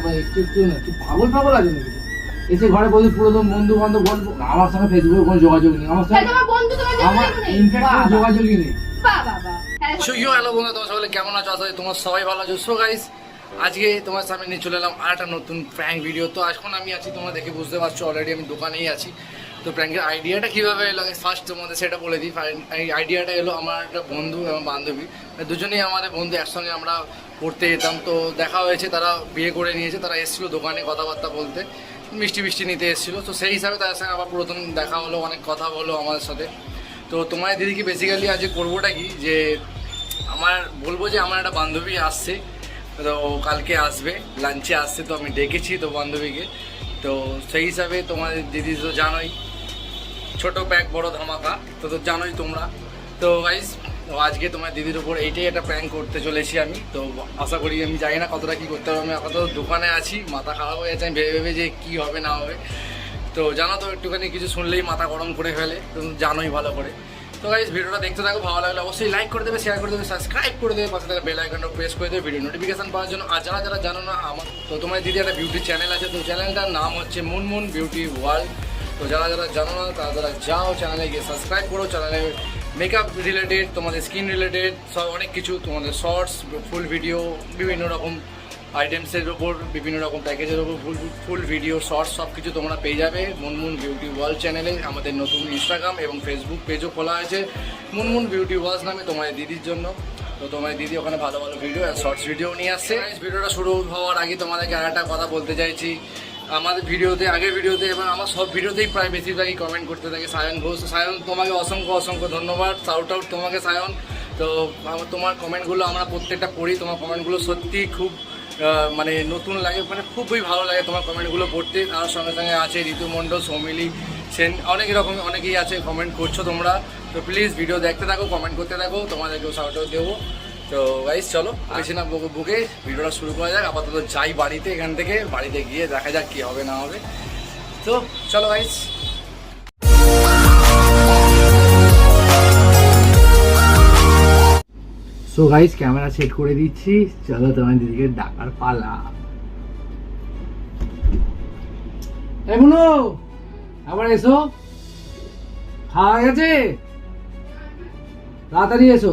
আমরা একটু একটু না কি পাগল পাগল আছে নাকি? এসে ঘরে বলি পুরোদম বন্ধু বান্ধব বলব আমার সঙ্গে ফেসবুকে কোনো যোগাযোগ নেই আমার তাই সঙ্গে বন্ধু তোমার আমার ইনফ্যাক্ট কোনো যোগাযোগই নেই। বাবা, বাবা। হ্যাঁ, হ্যালো বন্ধু তোমার সকলে কেমন আছো? আসলে তোমার সবাই ভালো আছো। সো গাইস আজকে তোমার সামনে নিয়ে চলে এলাম আর একটা নতুন প্র্যাঙ্ক ভিডিও তো এখন আমি আছি তোমরা দেখে বুঝতে পারছ অলরেডি আমি দোকানেই আছি। তো প্র্যাঙ্কের আইডিয়াটা কীভাবে এলো? ফার্স্ট তোমাদের সেটা বলে দিই। আইডিয়াটা এলো আমার একটা বন্ধু এবং বান্ধবী। দুজনেই আমাদের বন্ধু, একসঙ্গে আমরা পড়তে যেতাম। তো দেখা হয়েছে, তারা বিয়ে করে নিয়েছে, তারা এসেছিল দোকানে কথাবার্তা বলতে। মিষ্টি মিষ্টি নিতে এসেছিল। তো সেই হিসাবে তাদের সঙ্গে আবার প্রথম দেখা হলো, অনেক কথা হলো আমাদের সাথে। তো তোমার দিদিকে বেসিক্যালি আজকে করবোটা কি? যে আমার, বলব যে আমার একটা বান্ধবী আসছে। তো কালকে আসবে লাঞ্চে আসছে, তো আমি ডেকেছি তো বান্ধবীকে। তো সেই হিসাবে তোমার দিদি তো জানোই। ছোট ব্যাগ বড় ধামাকা। তো তো জানোই তোমরা। তো গাইস আজকে তোমার দিদির উপর এইটাই একটা প্র্যাঙ্ক করতে চলেছি আমি। তো আশা করি আমি জানি না কতটা কী করতে হবে। আমি আপাতত দোকানে আছি, মাথা খারাপ হয়ে যাচ্ছে। আমি ভেবে ভেবে যে কী হবে, না হবে। তো জানো তো, একটুখানি কিছু শুনলেই মাথা গরম করে ফেলে। জানোই ভালো করে। তো গাইজ ভিডিওটা দেখতে থাকো, ভালো লাগলে অবশ্যই লাইক করে দেবে শেয়ার করে দেবে সাবস্ক্রাইব করে দেবে। পাশে থাকা বেল আইকনটা প্রেস করে দেবে ভিডিও নোটিফিকেশন পাওয়ার জন্য। আর যারা যারা জানো না, আমার তো তোমার দিদি একটা বিউটি চ্যানেল আছে। তো চ্যানেলটার নাম হচ্ছে মুনমুন বিউটি ওয়ার্ল্ড তো যারা যারা জানো না, তারা যারা যাও চ্যানেলে গিয়ে সাবস্ক্রাইব করো চ্যানেলে মেকআপ রিলেটেড তোমাদের স্কিন রিলেটেড সব অনেক কিছু, তোমাদের শর্টস ফুল ভিডিও বিভিন্ন রকম আইটেমসের ওপর বিভিন্ন রকম প্যাকেজের ওপর ফুল ফুল ভিডিও শর্টস সব কিছু তোমরা পেয়ে যাবে। মুনমুন বিউটি ওয়ার্ল্ড চ্যানেলে আমাদের নতুন ইনস্টাগ্রাম এবং ফেসবুক পেজও খোলা হয়েছে মুনমুন বিউটি ওয়ার্ল্ড নামে তোমাদের দিদির জন্য। তো তোমার দিদি ওখানে ভালো ভালো ভিডিও আর শর্টস ভিডিও নিয়ে আসছে। ভিডিওটা শুরু হওয়ার আগে তোমাদেরকে আর একটা কথা বলতে চাইছি। আমাদের ভিডিওতে, আগের ভিডিওতে এবং আমার সব ভিডিওতেই প্রায় বেশিরভাগই কমেন্ট করতে থাকে সায়ন ঘোষ। সায়ন, তোমাকে অসংখ্য অসংখ্য ধন্যবাদ। শাউট আউট তোমাকে সায়ন। তো তোমার কমেন্টগুলো আমরা প্রত্যেকটা পড়ি। তোমার কমেন্টগুলো সত্যিই খুব মানে নতুন লাগে মানে খুবই ভালো লাগে তোমার কমেন্টগুলো পড়তে। আর সঙ্গে সঙ্গে আছে ঋতু মণ্ডল, সৌমিলি সেন, অনেক রকম, অনেকেই আছে কমেন্ট করছ তোমরা। তো প্লিজ ভিডিও দেখতে থাকো কমেন্ট করতে থাকো। তোমাদেরকেও আউট দেবো। তো গাইস চলো, বেশি না, বুকে ভিডিওটা শুরু করা যাক। আপাতত যাই বাড়িতে, এখান থেকে বাড়িতে গিয়ে দেখা যাক কী হবে, না হবে। তো চলো guys so guys camera set করে দিচ্ছি। চলো তোমার দিদিকে ডাকার পালা। এই মুনু, আবার এসো। খাওয়া গেছে? তাড়াতাড়ি এসো।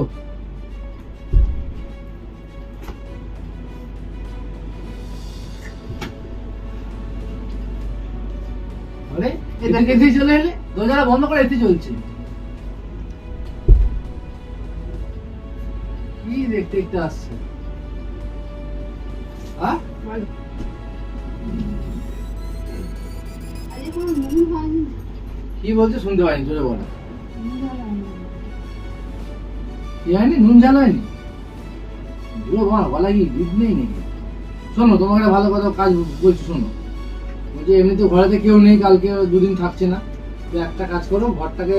দিয়ে চলে এলে বন্ধ করে চলছে। কি দেখতে দেখতে আসছে? কি বলছে শুনতে জোরে বলো। নুন ঝাল হয়নি? বলো কি নেই নাকি? শোনো একটা ভালো কথা কাজ বলছি, শোনো। বলছি এমনিতে ঘরেতে কেউ নেই কালকে দুদিন থাকছে না তো একটা কাজ করো ঘরটাকে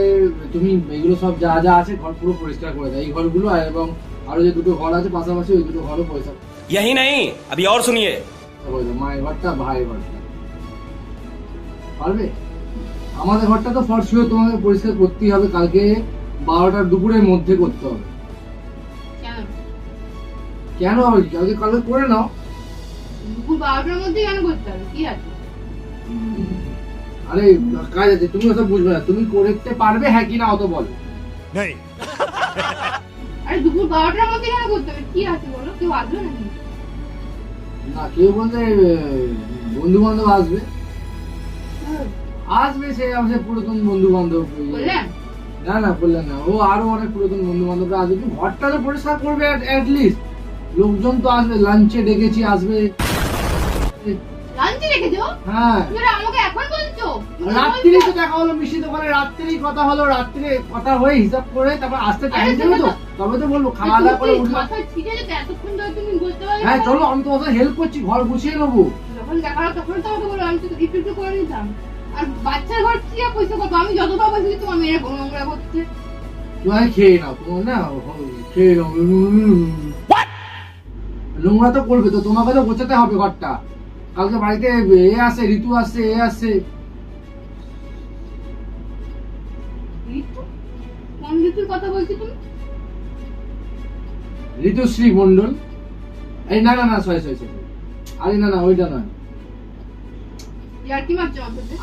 তুমি এগুলো সব যা যা আছে ঘর পুরো পরিষ্কার করে দাও এই ঘরগুলো আর এবং আরো যে দুটো ঘর আছে পাশাপাশি ওই দুটো ঘরও পরিষ্কার यही नहीं अभी और सुनिए করে দাও মায়ের ঘরটা ভাইয়ের ঘরটা পারবে আমাদের ঘরটা তো ফর শিওর তোমাকে পরিষ্কার করতেই হবে কালকে বারোটার দুপুরের মধ্যে করতে হবে কেন? কেন হবে কি? কালকে কালকে করে নাও দুপুর বারোটার মধ্যে কেন করতে হবে কি আছে আরে কাজ আছে তুমি ওসব বুঝবে না। তুমি করতে পারবে হ্যাঁ কি না অত বলো। আরে দুপুর বারোটার মধ্যে কেন করতে হবে? কি আছে বলো? কেউ আসবে নাকি? না কেউ বলতে বন্ধু বান্ধব আসবে। আসবে সে আমাদের পুরাতন বন্ধু বান্ধব না না বললেন না। ও আরও অনেক পুরাতন বন্ধু বান্ধবরা আসবে ঘরটা তো পরিষ্কার করবে লিস্ট লোকজন তো আসবে লাঞ্চে ডেকেছি আসবে। লাঞ্চে রেখেছো হ্যাঁ। আমাকে রাত্রি তো দেখা হলো মিষ্টি দোকানে রাত্রি কথা হলো রাত্রে কথা হয়ে হিসাব করে তারপর আসতে টাইম দেবে তো। তবে তো বলব খাওয়া দাওয়া করে উঠলাম। যেতে হ্যাঁ চলো আমি তোমাকে হেল্প করছি ঘর গুছিয়ে নেব। যখন দেখা হলো তখন তো আমাকে বলো আমি তো একটু একটু করে নিতাম। আর বাচ্চার ঘর কি আর পয়সা করব? আমি যতবার বলছি তোমার মেয়েরা নোংরা করছে। তুমি খেয়ে নাও তোমার না খেয়ে নাও। নোংরা তো করবে তো তোমাকে তো গোছাতে হবে ঘরটা। কালকে বাড়িতে এ আসে ঋতু আসছে এ আসছে কোন ঋতুর কথা বলছি তুমি? ঋতুশ্রী মন্ডল এই না না না সরি সরি সরি আরে না না ওইটা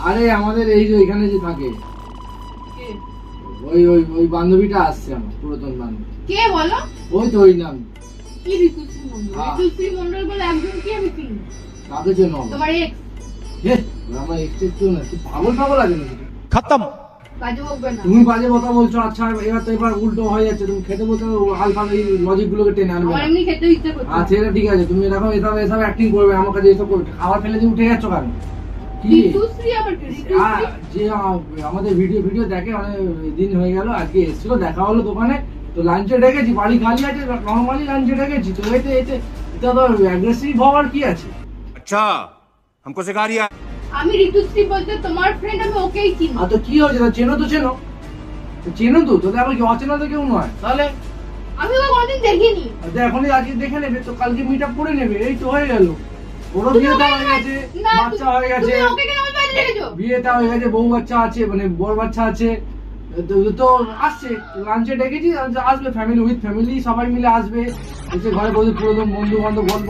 আরে আমাদের এই যে এখানে যে থাকে। ওই ওই ওই বান্ধবীটা আসছে আমার পুরাতন বান্ধবী। কে বলো? ওই তো ওই নাম। কি ঋতুশ্রী মন্ডল হ্যাঁ। ঋতুশ্রী মন্ডল বলে একজন কি আমি চিনি? কাকে জন্য। তোমার এক্স আমার এক্সের কেউ না পাগল পাগল আছে নাকি? खत्म বাজে বকবে না তুমি বাজে কথা বলছো আচ্ছা এবার তো এবার উল্টো হয়ে যাচ্ছে তুমি খেতে বলতে হাল ফাল এই লজিক গুলোকে টেনে আনবে আমার না। এমনি খেতে ইচ্ছা করছে আচ্ছা এটা ঠিক আছে তুমি এরকম এসব এসব অ্যাক্টিং করবে আমার কাছে এসব করবে খাবার ফেলে দিয়ে উঠে যাচ্ছ কেন কি ঋতুশ্রী আবার কি আ- ঋতুশ্রী যে আ- আমাদের ভিডিও ভিডিও দেখে অনেক দিন হয়ে গেল আজকে এসেছিল দেখা হলো দোকানে তো লাঞ্চে ডেকেছি বাড়ি খালি আছে নর্মালি লাঞ্চে ডেকেছি তো এতে এতে এটা তো অ্যাগ্রেসিভ হওয়ার কি আছে अच्छा हमको सिखा रिया আমি ঋতুশ্রী বলতে তোমার ফ্রেন্ড আমি ওকেই চিনি। আর তো কি হয়েছে? তা চেনো তো চেনো। তো চেনো তো তোদের আবার কি অচেনা তো কেউ নয়? তাহলে? আমি ওকে কোনোদিন দেখিনি। আর তো এখনই আজকে দেখে নেবে তো কালকে মিট আপ করে নেবে এই তো হয়ে গেল। ওরও তুমি বিয়েটা হয়ে গেছে বাচ্চা হয়ে গেছে। তুমি ওকে কেন আমার বাড়িতে রেখেছো বিয়েটা হয়ে গেছে বউ বাচ্চা আছে মানে বড় বাচ্চা আছে। তো- তো আসছে লাঞ্চে ডেকেছি আসবে ফ্যামিলি উইথ ফ্যামিলি সবাই মিলে আসবে। এসে ঘরে বসে পুরোদম বন্ধু বান্ধব গল্প।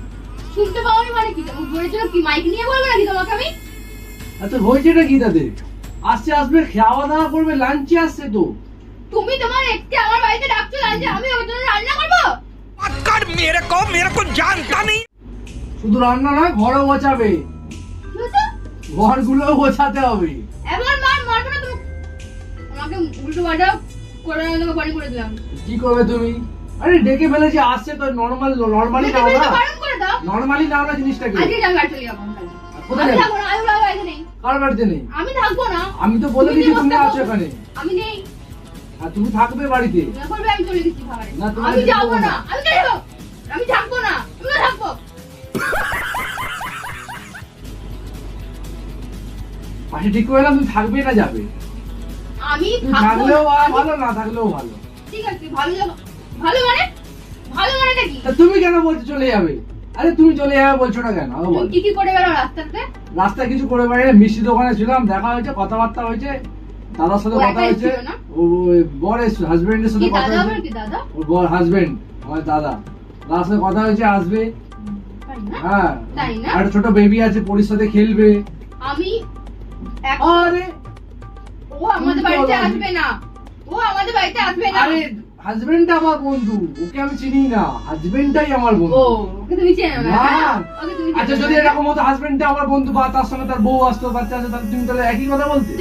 শুনতে মানে কি? কি মাইক নিয়ে বলব নাকি তোমাকে আমি? আচ্ছা হয়েছেটা কি আসছে আসবে খাওয়া দাওয়া করবে লাঞ্চে আসছে তো। তুমি তোমার একটি আমার বাড়িতে ডাকছো লাঞ্চে আমি ওর জন্য রান্না করব? পাটকার মেরে মেরে জানতা নেই। শুধু রান্না নয় ঘরও ঘরগুলোও গোছাতে হবে। এবার মার মারবে না তুমি। আমাকে উল্টো পাল্টা করে তোমাকে বাড়ি করে দিলাম। কি করবে তুমি? আরে ডেকে ফেলেছি আসছে তো নর্মাল নর্মালি খাওয়া দাওয়া তো না বারণ করে দাও না জিনিসটাকে আজকে বাড়ি চলে যাব কোথায় যাবে? আমি বাড়িতে নেই। কার বাড়িতে নেই? আমি থাকব না। আমি তো বলে তুমি দিচ্ছি তুমি আছো এখানে। আমি নেই। আর তুমি থাকবে বাড়িতে? না করবে আমি চলে গেছি খাবারে না, তোমার আমি যাব না। আমি চলে আমি থাকব না। তুমিও থাকব। পাশে ঠিক করে তুমি থাকবে না যাবে। আমি থাকব থাকলেও ভালো না থাকলেও ভালো। ঠিক আছে ভালো যাব। ভালো মানে ভালো মানেটা কি? তুমি কেন বলছো চলে যাবে? আরে তুমি চলে যাবে বলছো না কেন? কি কি করে গেল রাস্তাতে? রাস্তায় কিছু করে বাইরে মিষ্টি দোকানে ছিলাম দেখা হয়েছে কথাবার্তা হয়েছে দাদার সাথে কথা হয়েছে? ও হাজবেন্ডের সাথে কথা হয়েছে। ওর বর হাজবেন্ড আমার দাদা। দাদার সাথে কথা হয়েছে আসবে। হ্যাঁ। আর ছোট বেবি আছে পরির সাথে খেলবে। আমি আরে! ও আমাদের বাড়িতে আসবে না। ও আমাদের বাড়িতে আসবে না। আরে হাজবেন্ডটা আমার বন্ধু ওকে আমি চিনি না। হাজবেন্ডটাই আমার বন্ধু। ওকে তুমি চেনো না? ওকে তুমি আচ্ছা যদি এরকম হতো হাজবেন্ডটা আমার বন্ধু বা তার সঙ্গে তার বউ আসতো বাচ্চা আসতো তাহলে তুমি তাহলে একই কথা বলতে?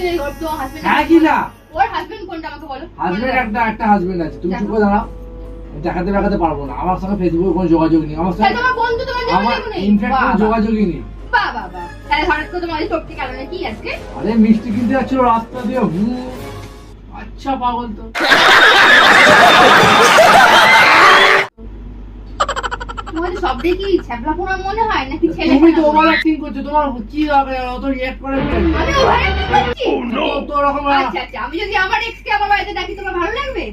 হ্যাঁ কি না। ওর হাজবেন্ড কোনটা আমাকে বলো? হাজবেন্ড একটা একটা হাজবেন্ড আছে। তুমি। চুপ করে দাঁড়াও। দেখাতে দেখাতে পারব না। আমার সঙ্গে ফেসবুকে কোনো যোগাযোগ নেই। আমার সঙ্গে তোমার বন্ধু তোমার আমার যোগাযোগ নেই? ইনফ্যাক্ট কোনো যোগাযোগই নেই। বাহ বাহ তাহলে হঠাৎ করে তোমার সত্যি কারণে কি আজকে? আরে মিষ্টি কিনতে যাচ্ছিল রাস্তা দিয়ে হু। আচ্ছা পাগল তো। তোমার সবটাই ছ্যাবলা পোড়া মনে হয় নাকি ছেলে তুমি তো ওভার অ্যাক্টিং করছ তোমার কি হবে? অত রিঅ্যাক্ট করে আছে? আমি ওভার করছি। তো- তো আচ্ছা আচ্ছা আমি যদি আমার এক্স কে আমার বাড়িতে ডাকি তোমার ভালো লাগবে?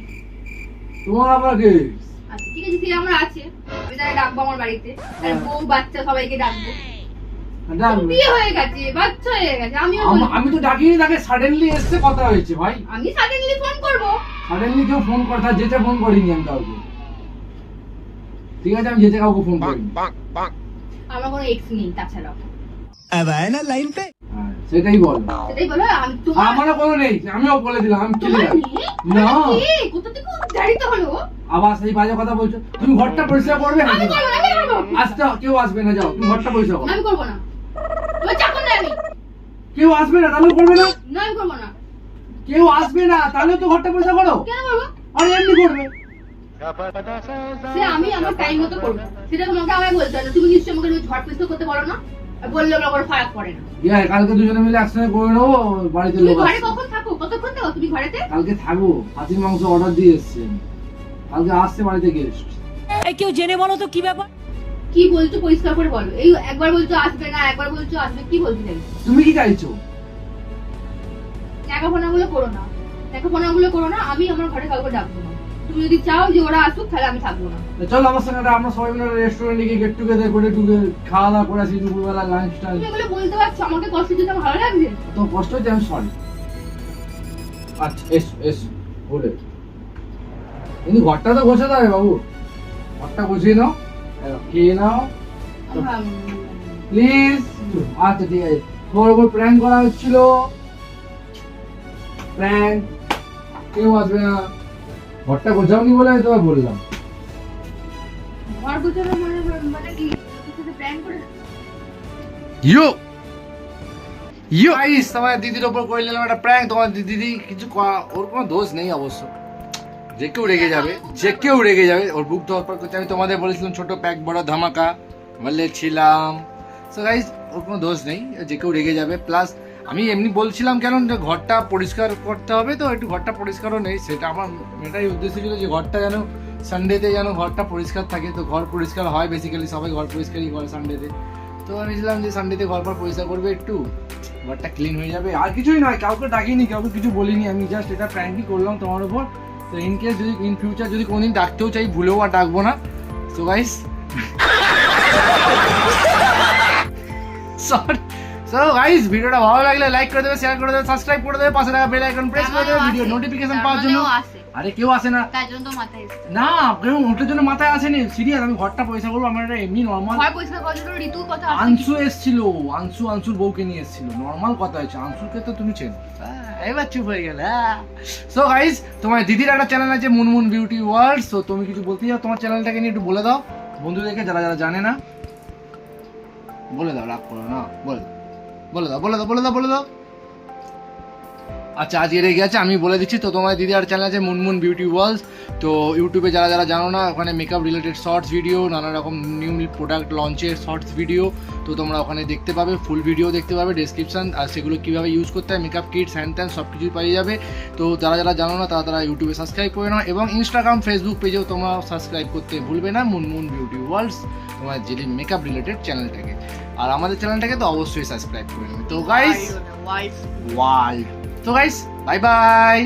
তোমার আবার কি? আচ্ছা ঠিক আছে আমার আমি তাহলে ডাকবো আমার বাড়িতে। তার। বউ বাচ্চা সবাইকে ডাকবো। বিয়ে হয়ে গেছে বাচ্চা হয়ে গেছে আমিও আম- বলবো। আমি তো ডাকিনি তাকে সাডেনলি এসছে কথা হয়েছে ভাই আমি সাডেনলি ফোন করবো সাডেনলি কেউ ফোন করে তার যেতে ফোন করিনি আমি কাউকে ঠিক আছে আমি যেতে কাউকে ফোন করিনি আমার কোনো এক্স নেই তাছাড়াও अब आए ना लाइन पे হ্যাঁ, সেটাই বল সেটাই বলো আমি তোমার আমারও কোনো নেই আমিও বলে দিলাম আমি চলে তোমার যাবো নেই? না আরে কি? কোথা থেকে উদ্ধারিত হলো আবার সেই বাজে কথা বলছো তুমি ঘরটা পরিষ্কার করবে আমি করবো না, আমি করবো আসতে কেউ আসবে না যাও তুমি ঘরটা পরিষ্কার করো আমি করবো না তোমার চাকর না আমি। কেউ আসবে না তাহলে করবে না? না আমি করব না। কেউ আসবে না তাহলে তো ঘরটা পরিষ্কার করো। কেন করব? আর এমনি করবে। সে আমি আমার টাইম মতো করব। সেটা তোমাকে আমায় বলতে হবে। তুমি নিশ্চয়ই আমাকে রোজ ঝড় করতে পারো না? বললে কোনো ফারাক পড়ে না। ইয়া কালকে দুজনে মিলে একসঙ্গে করে নেব বাড়িতে লোক ঘরে কখন থাকো? কতক্ষণ থাকো তুমি ঘরেতে? কালকে থাকব হাতির মাংস অর্ডার দিয়ে এসছে কালকে আসছে বাড়িতে গেস্ট এই কেউ জেনে বলো তো কি ব্যাপার? কি বলছো পরিষ্কার করে বলো। এই একবার বলছো আসবে না একবার বলছো আসবে কি বলতে চাইছো তুমি কি চাইছো? দেখাশোনা গুলো করো না। দেখাশোনা গুলো করো না আমি আমার ঘরে কাউকে ডাকবো না। তুমি যদি চাও যে ওরা আসুক তাহলে আমি থাকব না। চলো আমার সঙ্গে একটা আমরা সবাই মিলে রেস্টুরেন্টে গিয়ে গেট টুগেদার করে একটু খাওয়া দাওয়া করে আসি দুপুরবেলা লাঞ্চ টাঞ্চ। তুমি এগুলো বলতে পারছ আমাকে কষ্ট দিতে ভালো লাগছে? তো কষ্ট হচ্ছে আমি সরি আচ্ছা এসো এসো বলে। কিন্তু ঘরটা তো গোছাতে হবে বাবু। ঘরটা গুছিয়ে নাও। খেয়ে নাও প্লিজ আচ্ছা ঠিক আছে। তোমার উপর প্র্যাঙ্ক করা হচ্ছিল। প্র্যাঙ্ক কেউ আসবে না। ঘরটা গোছাওনি বলে আমি তোমায় বললাম ঘর গোছানো মানে মানে কি? প্ল্যান করে ইয়ো! ইয়ো! গাইস তোমার দিদির ওপর করে নিলাম একটা প্র্যাঙ্ক তোমার দিদি কিছু ওর কোনো দোষ নেই অবশ্য। যে কেউ রেগে যাবে, যে কেউ রেগে যাবে, ওর বুক ধরপর করতে আমি তোমাদের বলেছিলাম, ছোট প্যাক বড় ধামাকা বলেছিলাম সো গাইস ওর কোনো দোষ নেই, যে কেউ রেগে যাবে। প্লাস আমি এমনি বলছিলাম কেন, যে ঘরটা পরিষ্কার করতে হবে তো, একটু ঘরটা পরিষ্কারও নেই। সেটা আমার এটাই উদ্দেশ্য ছিল যে ঘরটা যেন সানডেতে যেন ঘরটা পরিষ্কার থাকে। তো ঘর পরিষ্কার হয় বেসিক্যালি সবাই ঘর পরিষ্কারই করে সানডেতে তো আমি ভাবছিলাম যে সানডেতে ঘর পর পরিষ্কার করবে একটু, ঘরটা ক্লিন হয়ে যাবে। আর কিছুই নয়, কাউকে ডাকিনি, কাউকে কিছু বলিনি। আমি জাস্ট এটা প্র্যাঙ্কই করলাম তোমার উপর। তো ইন কেস যদি ইন ফিউচার যদি কোনোদিন ডাকতেও চাই ভুলেও আর ডাকবো না। So guys sorry so guys ভিডিওটা ভালো লাগলে লাইক করে দেবে শেয়ার করে দেবে সাবস্ক্রাইব করে দেবে পাশে থাকা বেল আইকন প্রেস করে দেবে ভিডিও নোটিফিকেশন পাওয়ার জন্য। আরে কেউ আসে না। তার জন্য তো মাথায় না কেউ ওটার জন্য মাথায় আসেনি। সিরিয়াস আমি ঘরটা পয়সা করব আমার এটা এমনি নর্মাল ঘর পরিষ্কার করার জন্য ঋতুর কথা আংশু এসেছিল আংশু আংশুর বউকে নিয়ে এসেছিল। নর্মাল কথা হয়েছে। আংশুকে তো তুমি চেনো। আহ, এবার চুপ হয়ে গেল সো গাইস তোমার দিদির একটা চ্যানেল আছে মুনমুন বিউটি ওয়ার্ল্ড সো তুমি কিছু বলতে চাও তোমার চ্যানেলটাকে নিয়ে একটু বলে দাও। বন্ধুদেরকে, যারা যারা জানে না, বলে দাও, রাগ করো না বলে দাও বলে দাও বলে দাও বলে দাও বলে দাও। আচ্ছা আজকে রেগে আছে আমি বলে দিচ্ছি। তো তোমার দিদি আর চ্যানেল আছে মুনমুন বিউটি ওয়ার্ল্ড তো ইউটিউবে যারা যারা জানো না ওখানে মেকআপ রিলেটেড শর্টস ভিডিও নানা রকম নিউ প্রোডাক্ট লঞ্চের শর্টস ভিডিও তো তোমরা ওখানে দেখতে পাবে ফুল ভিডিও দেখতে পাবে ডেসক্রিপশন আর সেগুলো কীভাবে ইউজ করতে হয় মেকআপ কিটস হ্যান্ড ট্যান সব কিছুই পেয়ে যাবে। তো যারা যারা জানো না তারা তারা ইউটিউবে সাবস্ক্রাইব করে নাও এবং ইনস্টাগ্রাম ফেসবুক পেজেও তোমরা সাবস্ক্রাইব করতে ভুলবে না মুনমুন বিউটি ওয়ার্ল্ডস তোমার যেটি মেকআপ রিলেটেড চ্যানেলটাকে আর আমাদের চ্যানেলটাকে তো অবশ্যই সাবস্ক্রাইব করে নেবে। তো গাইস ওয়ার্ল্ড তো গাইস বাই বাই